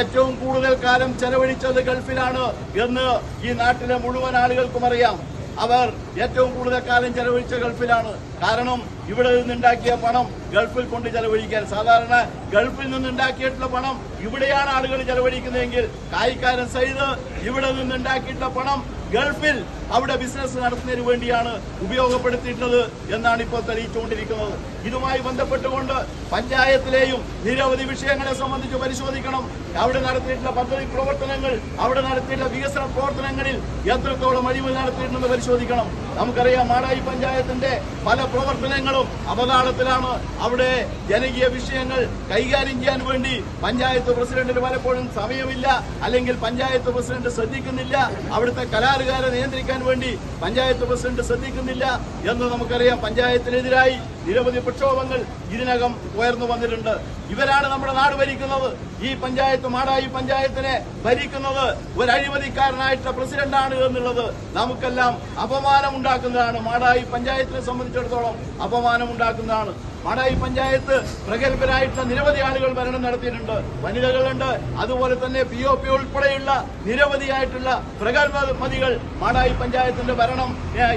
ഏറ്റവും കൂടുതൽ കാലം ചെലവഴിച്ചത് ഗൾഫിലാണ് എന്ന് ഈ നാട്ടിലെ മുഴുവൻ ആളുകൾക്കും അറിയാം. അവർ ഏറ്റവും കൂടുതൽ കാലം ചെലവഴിച്ച ഗൾഫിലാണ്. കാരണം ഇവിടെ നിന്നുണ്ടാക്കിയ പണം ഗൾഫിൽ കൊണ്ട് ചെലവഴിക്കാൻ. സാധാരണ ഗൾഫിൽ നിന്നുണ്ടാക്കിയിട്ടുള്ള പണം ഇവിടെയാണ് ആളുകൾ ചെലവഴിക്കുന്നതെങ്കിൽ കായിക്കാരൻ സൈദ് ഇവിടെ നിന്നുണ്ടാക്കിയിട്ടുള്ള പണം ഗൾഫിൽ അവിടെ ബിസിനസ് നടത്തുന്നതിന് വേണ്ടിയാണ് ഉപയോഗപ്പെടുത്തിയിട്ടുള്ളത് എന്നാണ് ഇപ്പോൾ തെളിയിച്ചുകൊണ്ടിരിക്കുന്നത്. ഇതുമായി ബന്ധപ്പെട്ടുകൊണ്ട് പഞ്ചായത്തിലെയും നിരവധി വിഷയങ്ങളെ സംബന്ധിച്ച് പരിശോധിക്കണം. അവിടെ നടത്തിയിട്ടുള്ള പദ്ധതി പ്രവർത്തനങ്ങൾ അവിടെ നടത്തിയിട്ടുള്ള വികസന പ്രവർത്തനങ്ങളിൽ എത്രത്തോളം അഴിമതി നടത്തിയിട്ടുണ്ടെന്ന് പരിശോധിക്കണം. നമുക്കറിയാം മാടായി പഞ്ചായത്തിന്റെ പല പ്രവർത്തനങ്ങളും അപകടത്തിലാണ് അവിടെ ജനകീയ വിഷയങ്ങൾ കൈകാര്യം ചെയ്യാൻ വേണ്ടി പഞ്ചായത്ത് പ്രസിഡന്റിന് പലപ്പോഴും സമയമില്ല അല്ലെങ്കിൽ പഞ്ചായത്ത് പ്രസിഡന്റ് ശ്രദ്ധിക്കുന്നില്ല അവിടുത്തെ കരാറുകാരെ നിയന്ത്രിക്കാൻ വേണ്ടി പഞ്ചായത്ത് പ്രസിഡന്റ് ശ്രദ്ധിക്കുന്നില്ല എന്ന് നമുക്കറിയാം. പഞ്ചായത്തിനെതിരായി നിരവധി പ്രക്ഷോഭങ്ങൾ ഇതിനകം ഉയർന്നു വന്നിട്ടുണ്ട്. ഇവരാണ് നമ്മുടെ നാട് ഭരിക്കുന്നത്. ഈ പഞ്ചായത്ത് മാടായി പഞ്ചായത്തിനെ ഭരിക്കുന്നത് ഒരു അഴിമതിക്കാരനായിട്ടുള്ള പ്രസിഡന്റാണ് എന്നുള്ളത് നമുക്കെല്ലാം അപമാനം ഉണ്ടാക്കുന്നതാണ് മാടായി പഞ്ചായത്തിനെ സംബന്ധിച്ചിടത്തോളം അപമാനം ഉണ്ടാക്കുന്നതാണ് മാടായി പഞ്ചായത്ത് പ്രഗത്ഭരായിട്ടുള്ള നിരവധി ആളുകൾ ഭരണം നടത്തിയിട്ടുണ്ട്. വനിതകളുണ്ട്. അതുപോലെ തന്നെ പി ഒ പി ഉൾപ്പെടെയുള്ള നിരവധിയായിട്ടുള്ള പ്രഗത്ഭമതികൾ മാടായി പഞ്ചായത്തിന്റെ ഭരണം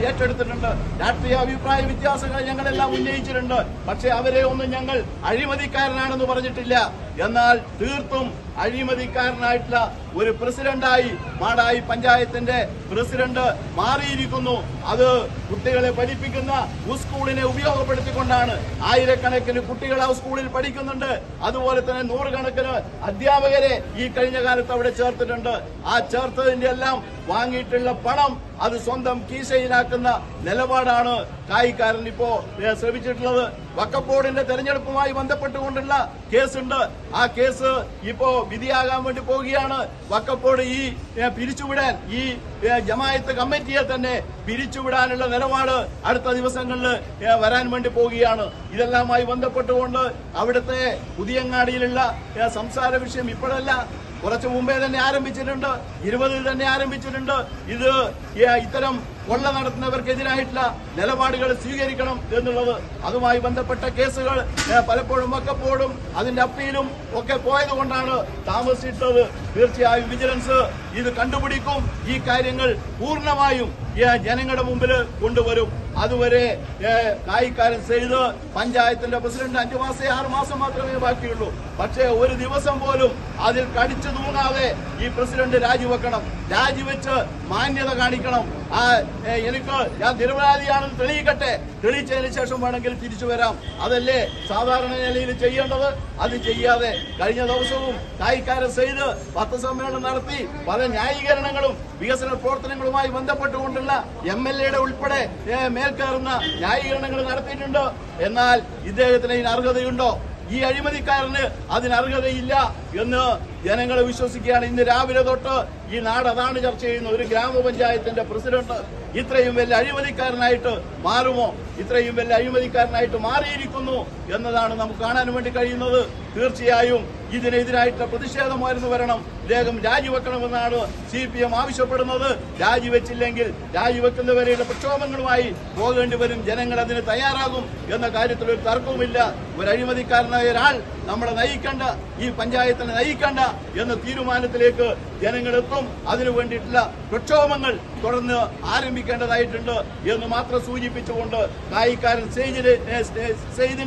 ഏറ്റെടുത്തിട്ടുണ്ട്. രാഷ്ട്രീയ അഭിപ്രായ വ്യത്യാസങ്ങൾ ഞങ്ങളെല്ലാം ഉന്നയിച്ചിട്ടുണ്ട്. പക്ഷെ അവരെ ഒന്നും ഞങ്ങൾ അഴിമതിക്കാരനാണെന്ന് പറഞ്ഞിട്ടില്ല. എന്നാൽ തീർത്തും അഴിമതിക്കാരനായിട്ടുള്ള ഒരു പ്രസിഡന്റായി മാടായി പഞ്ചായത്തിന്റെ പ്രസിഡന്റ് മാറിയിരിക്കുന്നു. അത് കുട്ടികളെ പഠിപ്പിക്കുന്ന സ്കൂളിനെ ഉപയോഗപ്പെടുത്തിക്കൊണ്ടാണ് ആയിരക്കണക്കിന് കുട്ടികൾ ആ സ്കൂളിൽ പഠിക്കുന്നുണ്ട്. അതുപോലെ തന്നെ നൂറുകണക്കിന് അധ്യാപകരെ ഈ കഴിഞ്ഞ കാലത്ത് അവിടെ ചേർത്തിട്ടുണ്ട്. ആ ചേർത്തതിന്റെ എല്ലാം വാങ്ങിയിട്ടുള്ള പണം അത് സ്വന്തം കീശയിലാക്കുന്ന നിലപാടാണ് കായിക്കാരൻ ഇപ്പോ ശ്രമിച്ചിട്ടുള്ളത്. വക്കപ്പോടിന്റെ തെരഞ്ഞെടുപ്പുമായി ബന്ധപ്പെട്ടുകൊണ്ടുള്ള കേസുണ്ട്. ആ കേസ് ഇപ്പോ വിധിയാകാൻ വേണ്ടി പോവുകയാണ്. വക്കപ്പോട് ഈ പിരിച്ചുവിടാൻ ഈ ജമായത്ത് കമ്മിറ്റിയെ തന്നെ പിരിച്ചുവിടാനുള്ള നിലപാട് അടുത്ത ദിവസങ്ങളിൽ വരാൻ വേണ്ടി പോവുകയാണ്. ഇതെല്ലാമായി ബന്ധപ്പെട്ടുകൊണ്ട് അവിടുത്തെ പുതിയങ്ങാടിയിലുള്ള സംസാര വിഷയം ഇപ്പോഴല്ല കുറച്ചു മുമ്പേ തന്നെ ആരംഭിച്ചിട്ടുണ്ട്. ഇരുപതിൽ തന്നെ ആരംഭിച്ചിട്ടുണ്ട്. ഇത് ഇത്തരം കൊള്ള നടത്തുന്നവർക്കെതിരായിട്ടുള്ള നിലപാടുകൾ സ്വീകരിക്കണം എന്നുള്ളത് അതുമായി ബന്ധപ്പെട്ട കേസുകൾ പലപ്പോഴും വക്കപ്പോഴും അതിന്റെ അപ്പീലും ഒക്കെ പോയത് കൊണ്ടാണ് താമസിച്ചത്. തീർച്ചയായും വിജിലൻസ് ഇത് കണ്ടുപിടിക്കും. ഈ കാര്യങ്ങൾ പൂർണമായും ജനങ്ങളുടെ മുമ്പിൽ കൊണ്ടുവരും. അതുവരെ കായിക്കാരൻ ചെയ്ത് പഞ്ചായത്തിന്റെ പ്രസിഡന്റ് അഞ്ചു മാസം ആറു മാസം മാത്രമേ ബാക്കിയുള്ളൂ. പക്ഷേ ഒരു ദിവസം പോലും അതിൽ കടിച്ചു തൂങ്ങാതെ ഈ പ്രസിഡന്റ് രാജിവെക്കണം. രാജിവെച്ച് മാന്യത കാണിക്കണം. ആ എനിക്ക് ഞാൻ നിരപരാധിയാണെന്ന് തെളിയിക്കട്ടെ. തെളിയിച്ചതിന് ശേഷം വേണമെങ്കിൽ തിരിച്ചു വരാം. അതല്ലേ സാധാരണ നിലയിൽ ചെയ്യേണ്ടത്? അത് ചെയ്യാതെ കഴിഞ്ഞ ദിവസവും കായിക്കാരൻ സെയ്ത് പത്രസമ്മേളനം നടത്തി പല ന്യായീകരണങ്ങളും വികസന പ്രവർത്തനങ്ങളുമായി ബന്ധപ്പെട്ടുകൊണ്ടുള്ള എം എൽ എയുടെ ഉൾപ്പെടെ മേൽക്കേറുന്ന ന്യായീകരണങ്ങൾ നടത്തിയിട്ടുണ്ട്. എന്നാൽ ഇദ്ദേഹത്തിന് ഇതിന് അർഹതയുണ്ടോ? ഈ അഴിമതിക്കാരന് അതിന് അർഹതയില്ല എന്ന് ജനങ്ങൾ വിശ്വസിക്കുകയാണ്. ഇന്ന് രാവിലെ തൊട്ട് ഈ നാട് അതാണ് ചർച്ച ചെയ്യുന്നത്. ഒരു ഗ്രാമപഞ്ചായത്തിന്റെ പ്രസിഡന്റ് ഇത്രയും വലിയ അഴിമതിക്കാരനായിട്ട് മാറുമോ? ഇത്രയും വലിയ അഴിമതിക്കാരനായിട്ട് മാറിയിരിക്കുന്നു എന്നതാണ് നമുക്ക് കാണാൻ വേണ്ടി കഴിയുന്നത്. തീർച്ചയായും ഇതിനെതിരായിട്ട് പ്രതിഷേധമായിരുന്നു വരണം. ഇദ്ദേഹം രാജിവെക്കണമെന്നാണ് സി പി എം ആവശ്യപ്പെടുന്നത്. രാജിവെച്ചില്ലെങ്കിൽ രാജിവെക്കുന്നവരെയുള്ള പ്രക്ഷോഭങ്ങളുമായി പോകേണ്ടി വരും. ജനങ്ങൾ അതിന് തയ്യാറാകും എന്ന കാര്യത്തിൽ ഒരു തർക്കവുമില്ല. ഒരു അഴിമതിക്കാരനായ ഒരാൾ നമ്മളെ നയിക്കണ്ട ഈ പഞ്ചായത്തിനെ നയിക്കണ്ട എന്ന തീരുമാനത്തിലേക്ക് ജനങ്ങളെത്തും അതിനു വേണ്ടിയിട്ടുള്ള പ്രക്ഷോഭങ്ങൾ തുടർന്ന് ആരംഭിക്കേണ്ടതായിട്ടുണ്ട് എന്ന് മാത്രം സൂചിപ്പിച്ചുകൊണ്ട് കായിക്കാരൻ സെയ്ദിന്റെ സെയ്ദിന്റെ